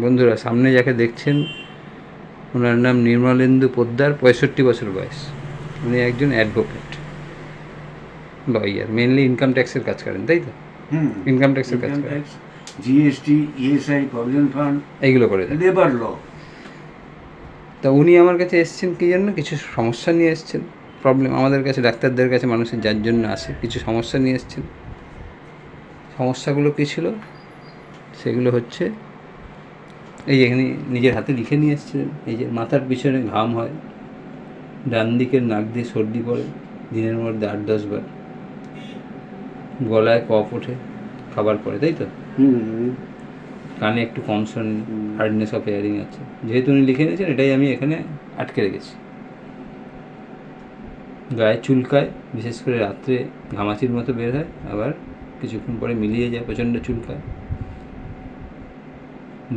বন্ধুরা সামনে যাকে দেখছেন ওনার নাম নির্মলেন্দু পোদ্দার পঁয়ষট্টি বছর বয়স। উনি একজন অ্যাডভোকেট লয়ার মেনলি ইনকাম ট্যাক্সের কাজ করেন তাই তো? হুম। ইনকাম ট্যাক্সের কাজ করেন। জিএসটি ইএসআই প্রভিডেন্ট ফান্ড এইগুলো করে লেবার ল তা উনি আমার কাছে এসেছেন কী জন্য? কিছু সমস্যা নিয়ে এসেছেন। প্রবলেম আমাদের কাছে ডাক্তারদের কাছে মানুষের যার জন্য আসে কিছু সমস্যা নিয়ে এসেছেন। সমস্যাগুলো কী ছিল? সেগুলো হচ্ছে এই যে এখানে নিজের হাতে লিখে নিয়ে এসেছিলেন। এই যে মাথার পিছনে ঘাম হয় ডান দিকের নাক দিয়ে সর্দি পড়ে দিনের মধ্যে আট দশ বার। গলায় কফ ওঠে খাবার পরে তাই তো? কানে একটু কম শোনেন হার্ডনেস অফ হেয়ারিং আছে। যেহেতু উনি লিখে নিয়েছেন এটাই আমি এখানে আটকে রেখেছি। গায়ে চুলকায় বিশেষ করে রাত্রে ঘামাচির মতো বের হয় আবার কিছুক্ষণ পরে মিলিয়ে যায় প্রচণ্ড চুলকায়।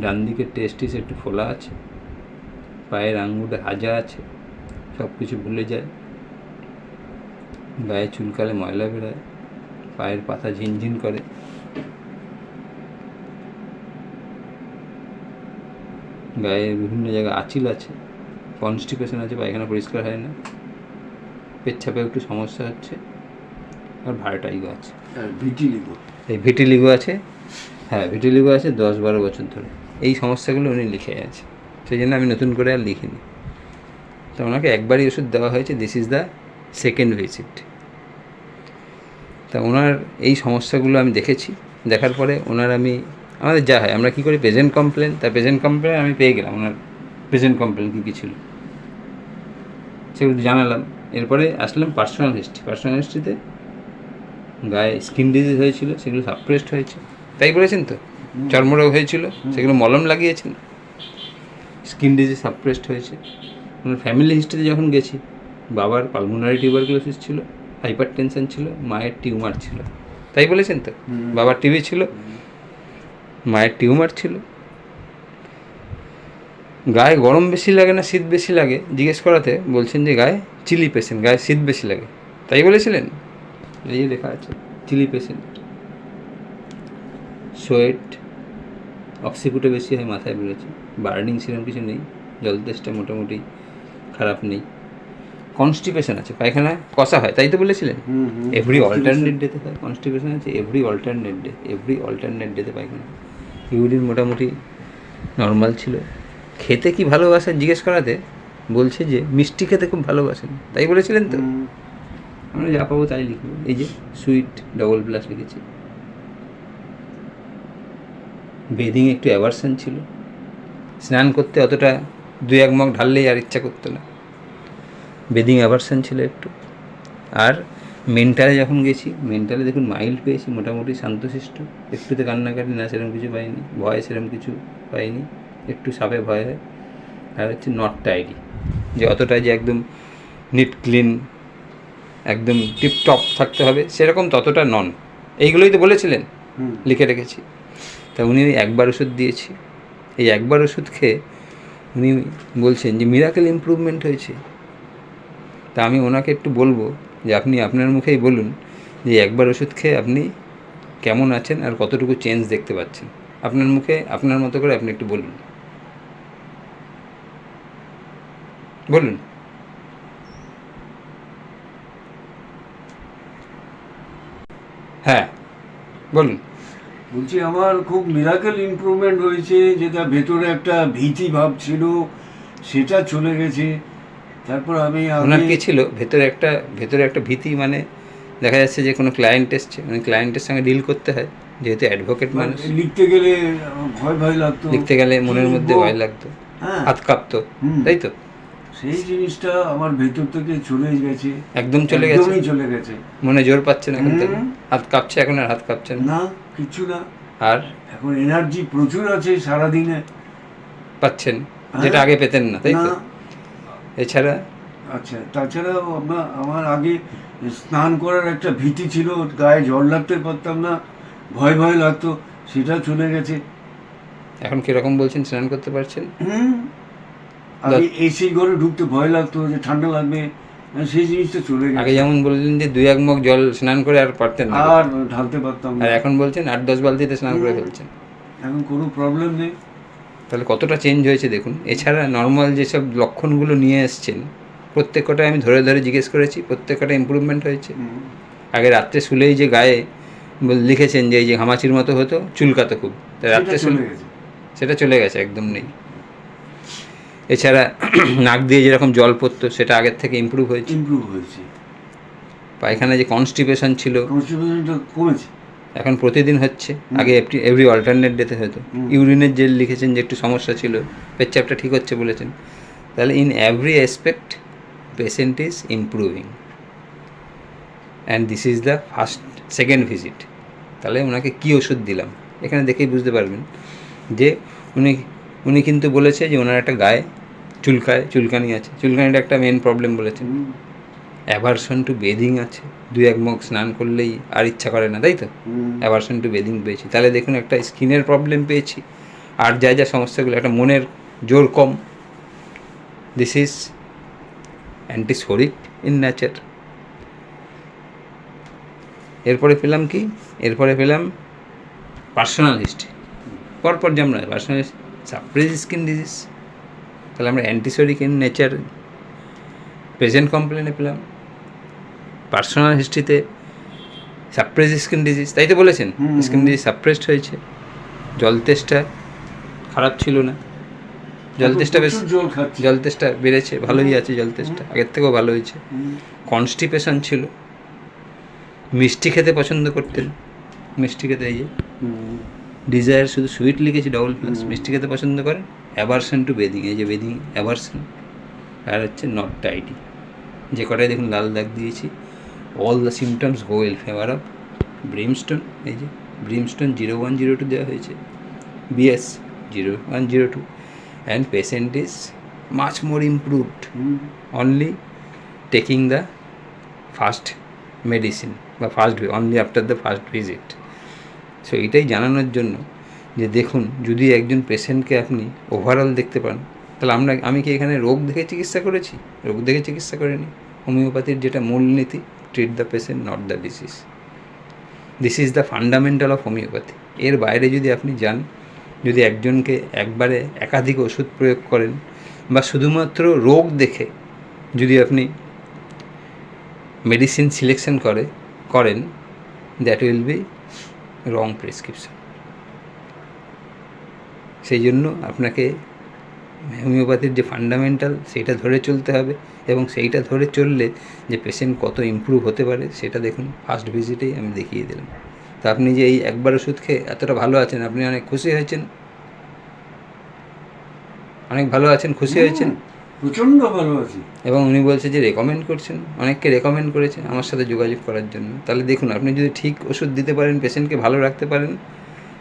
ডান দিকের টেস্টিস একটু ফোলা আছে পায়ের আঙ্গুলে হাজা আছে সব কিছু ভুলে যায়। গায়ে চুলকালে ময়লা বেরোয় পায়ের পাতা ঝিনঝিন করে। গায়ে বিভিন্ন জায়গায় আঁচিল আছে কনস্টিপেশন আছে পায়খানা পরিষ্কার হয় না। পেচ্ছাপে একটু সমস্যা হচ্ছে আর ভাড়াটাইগো আছে। আর ভিটিলিগো এই ভিটিলিগো আছে হ্যাঁ ভিটিলিগো আছে দশ বারো বছর ধরে। সমস্যাগুলো উনি লিখে আছে। সেই জন্য আমি নতুন করে আর লিখিনি। তো ওনাকে একবারই ওষুধ দেওয়া হয়েছে this is the second visit তা ওনার এই সমস্যাগুলো আমি দেখেছি। দেখার পরে ওনার আমি, আমাদের যা হয়, আমরা কী করি প্রেজেন্ট কমপ্লেন তা প্রেজেন্ট কমপ্লেন আমি পেয়ে গেলাম। ওনার প্রেজেন্ট কমপ্লেন কী কী ছিল? সেগুলো জানালাম। এরপরে আসলাম পার্সোনাল হিস্ট্রি পার্সোনাল হিস্ট্রিতে গায়ে স্কিন ডিজিজ হয়েছিল, সেগুলো সাপ্রেসড হয়েছে। তাই বলেছেন তো? চর্মরোগ হয়েছিল সেগুলো মলম লাগিয়েছেন। স্কিন ডিজিজ সাপ্রেসড হয়েছে। আমার ফ্যামিলি হিস্ট্রিতে যখন গেছি বাবার পালমোনারি টিউবারকুলোসিস ছিল হাইপার টেনশন ছিল মায়ের টিউমার ছিল। তাই বলেছেন তো? বাবার টিভি ছিল মায়ের টিউমার ছিল। গায়ে গরম বেশি লাগে না শীত বেশি লাগে? জিজ্ঞেস করাতে বলছেন যে গায়ে চিলি পেশেন্ট গায়ে শীত বেশি লাগে। তাই বলেছিলেন? এই যে লেখা আছে চিলি পেশেন্ট সোয়েট অক্সিকুটে বেশি হয় মাথায় বেরোচ্ছে। বার্নিং সেরকম কিছু নেই জল তেষ্টা মোটামুটি খারাপ নেই। কনস্টিপেশন আছে পায়খানা কষা হয় তাই তো বলেছিলেন? এভরি অল্টারনেট ডেতে হয় কনস্টিপেশন আছে every alternate day every alternate ডেতে পায়খানা। ইউরিন মোটামুটি নর্মাল ছিল। খেতে কি ভালোবাসেন? জিজ্ঞেস করাতে বলছে যে মিষ্টি খেতে খুব ভালোবাসেন। তাই বলেছিলেন তো? আমরা যা পাবো তাই লিখব। এই যে সুইট ডবল প্লাস লিখেছি। বেদিং একটু অ্যাভারশন ছিল। স্নান করতে অতটা দু এক মগ ঢাললেই আর ইচ্ছা করতো না। বেদিং অ্যাভারশন ছিল একটু। আর মেন্টালে যখন গেছি মেন্টালে দেখুন মাইল্ড পেয়েছি মোটামুটি শান্তশিষ্ট। একটুতে কান্নাকাটি না সেরকম কিছু পাইনি। ভয় সেরকম কিছু পাইনি। একটু সাপে ভয় হয়। আর হচ্ছে নট টাইডি যে অতটা যে একদম নিট ক্লিন একদম টিপটপ থাকতে হবে সেরকম ততটা নন। এইগুলোই তো বলেছিলেন? লিখে রেখেছি। তা উনি ওই একবার ওষুধ দিয়েছি। এই একবার ওষুধ খেয়ে উনি বলছেন যে মিরাকেল ইমপ্রুভমেন্ট হয়েছে। তা আমি ওনাকে একটু বলব যে, আপনি আপনার মুখেই বলুন যে একবার ওষুধ খেয়ে আপনি কেমন আছেন আর কতটুকু চেঞ্জ দেখতে পাচ্ছেন? আপনার মুখে, আপনার মতো করে আপনি একটু বলুন। বলুন। হ্যাঁ বলুন। বলছি আমার খুব মিরাকেল ইমপ্রুভমেন্ট হয়েছে যেটা ভেতরে একটা ভীতি ভাব ছিল সেটা চলে গেছে। তারপর আমি আগে কি ছিল? ভেতরে একটা ভেতরে একটা ভীতি মানে দেখা যাচ্ছে যে কোনো ক্লায়েন্ট এসছে মানে ক্লায়েন্টের সঙ্গে ডিল করতে হয় যেহেতু অ্যাডভোকেট মানুষ। লিখতে গেলে ভয় ভয় লাগতো। লিখতে গেলে মনের মধ্যে ভয় লাগতো হ্যাঁ। হাত কাঁপতো তাই তো? সেই জিনিসটা আমার ভেতর থেকে চলে গেছে। একদম চলে গেছে? একদমই চলে গেছে। মনে জোর এখন থেকে? হুম। হাত কাঁপছে এখন আর হাত কাঁপছে না? না কিছু না। আর? এখন এনার্জি প্রচুর আছে সারাদিনে। পাচ্ছেন? হ্যাঁ। যেটা আগে পেতেন না তাই তো? না। এছাড়া? আচ্ছা তাছাড়াও আমরা আমার আগে স্নান করার একটা ভীতি ছিল গায়ে জল লাগতে পারতাম না ভয় ভয় লাগতো সেটা চলে গেছে। এখন কীরকম বলছেন স্নান করতে পারছেন? হুম। আগে এসি ঘরে ঢুকতে ভয় লাগতো যে ঠান্ডা লাগবে সেই জিনিসটা চলে আগে গেছে যেমন বললেন যে দুই এক মগ জল স্নান করে আর পারতেন না। আর ঢালতে পারতাম আর এখন বলছেন আট দশ বালতিতে স্নান করে ফেলছেন। এখন কোনো প্রবলেম নেই। তাহলে কতটা চেঞ্জ হয়েছে দেখুন। এছাড়া নর্মাল যেসব লক্ষণগুলো নিয়ে এসছেন প্রত্যেকটা আমি ধরে ধরে জিজ্ঞেস করেছি প্রত্যেকটা ইম্প্রুভমেন্ট হয়েছে। আগে রাত্রে শুলেই যে গায়ে লিখেছেন যে এই যে ঘামাচির মতো হতো চুলকাতো খুব। রাত্রে শুলে সেটা চলে গেছে একদম নেই। এছাড়া নাক দিয়ে যেরকম জল পড়তো সেটা আগের থেকে ইমপ্রুভ হয়েছে। ইমপ্রুভ হয়েছে। পায়খানা যে কনস্টিপেশন ছিল কনস্টিপেশনটা কমেছে। এখন প্রতিদিন হচ্ছে। আগে এভরি অল্টারনেট ডেতে হতো। ইউরিনের যে লিখেছেন যে একটু সমস্যা ছিল পেচ্ছাপটা ঠিক হচ্ছে বলেছেন। তাহলে in every aspect patient is improving and this is the first second visit তাহলে ওনাকে কী ওষুধ দিলাম? এখানে দেখেই বুঝতে পারবেন যে উনি উনি কিন্তু বলেছে যে ওনার একটা গায়ে চুলকায় চুলকানি আছে। চুলকানিটা একটা মেন প্রবলেম বলেছেন। অ্যাভারশন টু বেদিং আছে। দুই এক মগ স্নান করলেই আর ইচ্ছা করে না তাই তো। অ্যাভারশন টু বেদিং পেয়েছি। তাহলে দেখুন একটা স্কিনের প্রবলেম পেয়েছি। আর যা যা সমস্যাগুলো একটা মনের জোর কম। This is antipsoric in nature এরপরে পেলাম কি? এরপরে পেলাম পার্সোনাল হিস্ট্রি পরপর যেমন পার্সোনাল সাপ্রেস স্কিন ডিজিজ তাহলে আমরা অ্যান্টিসোরিক ইন নেচার প্রেজেন্ট কমপ্লেনে পেলাম পার্সোনাল হিস্ট্রিতে সাপ্রেস স্কিন ডিজিজ তাই তো বলেছেন? স্কিন ডিজিজ সাপ্রেসড হয়েছে জল তেষ্টা খারাপ ছিল না। জল তেষ্টা বেশ জল তেষ্টা বেড়েছে ভালোই আছে জল তেষ্টা আগের থেকেও ভালো হয়েছে। কনস্টিপেশন ছিল। মিষ্টি খেতে পছন্দ করতেন মিষ্টি খেতে এই যে। ডিজায়ার শুধু সুইট লিখেছি ডবল প্লাস মিষ্টি খেতে পছন্দ করেন? অ্যাভারশন টু বেদিং এই যে বেদিং অ্যাভারশন আর হচ্ছে নট টাইডি যে কটাই দেখুন লাল দাগ দিয়েছি all the symptoms go well favour of brimstone এই যে brimstone zero one zero two দেওয়া হয়েছে BS zero one zero two and patient is much more improved. Only taking the first medicine বা first only after the first visit so এটাই জানানোর জন্য যে দেখুন, যদি একজন পেশেন্টকে আপনি ওভারঅল দেখতে পান, তাহলে আমরা, আমি কি এখানে রোগ দেখে চিকিৎসা করেছি? রোগ দেখে চিকিৎসা করিনি। হোমিওপ্যাথির যেটা মূলনীতি treat the patient not the disease this is the fundamental of homeopathy এর বাইরে যদি আপনি যান, যদি একজনকে একবারে একাধিক ওষুধ প্রয়োগ করেন, বা শুধুমাত্র রোগ দেখে যদি আপনি মেডিসিন সিলেকশন করে, করেন that will be wrong prescription সেই জন্য আপনাকে হোমিওপ্যাথির যে ফান্ডামেন্টাল সেটা ধরে চলতে হবে এবং সেইটা ধরে চললে যে পেশেন্ট কত ইমপ্রুভ হতে পারে সেটা দেখুন ফার্স্ট ভিজিটেই আমি দেখিয়ে দিলাম। তো আপনি যে এই একবার ওষুধ খেয়ে এতটা ভালো আছেন আপনি অনেক খুশি হয়েছেন? অনেক ভালো আছেন খুশি হয়েছেন? প্রচণ্ড ভালো আছি। এবং উনি বলছে যে রেকমেন্ড করছেন অনেককে রেকমেন্ড করেছে আমার সাথে যোগাযোগ করার জন্য। তাহলে দেখুন আপনি যদি ঠিক ওষুধ দিতে পারেন পেশেন্টকে ভালো রাখতে পারেন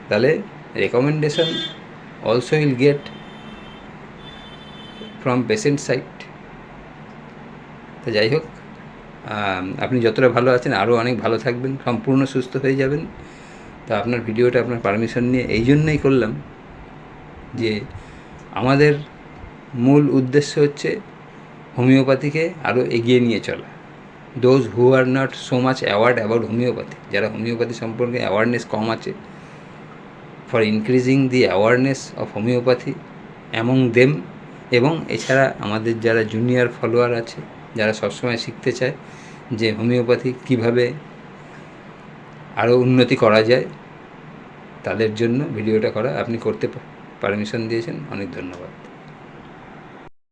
তাহলে recommendation also will get from patient side তো যাই হোক আপনি যতটা ভালো আছেন, আরও অনেক ভালো থাকবেন, সম্পূর্ণ সুস্থ হয়ে যাবেন। তা আপনার ভিডিওটা আপনার পারমিশন নিয়ে এই জন্যই করলাম যে আমাদের মূল উদ্দেশ্য হচ্ছে হোমিওপ্যাথিকে আরও এগিয়ে নিয়ে চলা। Those who are not so much aware about homeopathy যারা হোমিওপ্যাথি সম্পর্কে অ্যাওয়ারনেস কম আছে for increasing the awareness of homeopathy among them এবং এছাড়া আমাদের যারা জুনিয়র ফলোয়ার আছে, যারা সবসময় শিখতে চায় যে হোমিওপ্যাথি কীভাবে আরও উন্নতি করা যায়, তাদের জন্য ভিডিওটা করা আপনি করতে পারমিশন দিয়েছেন, অনেক ধন্যবাদ।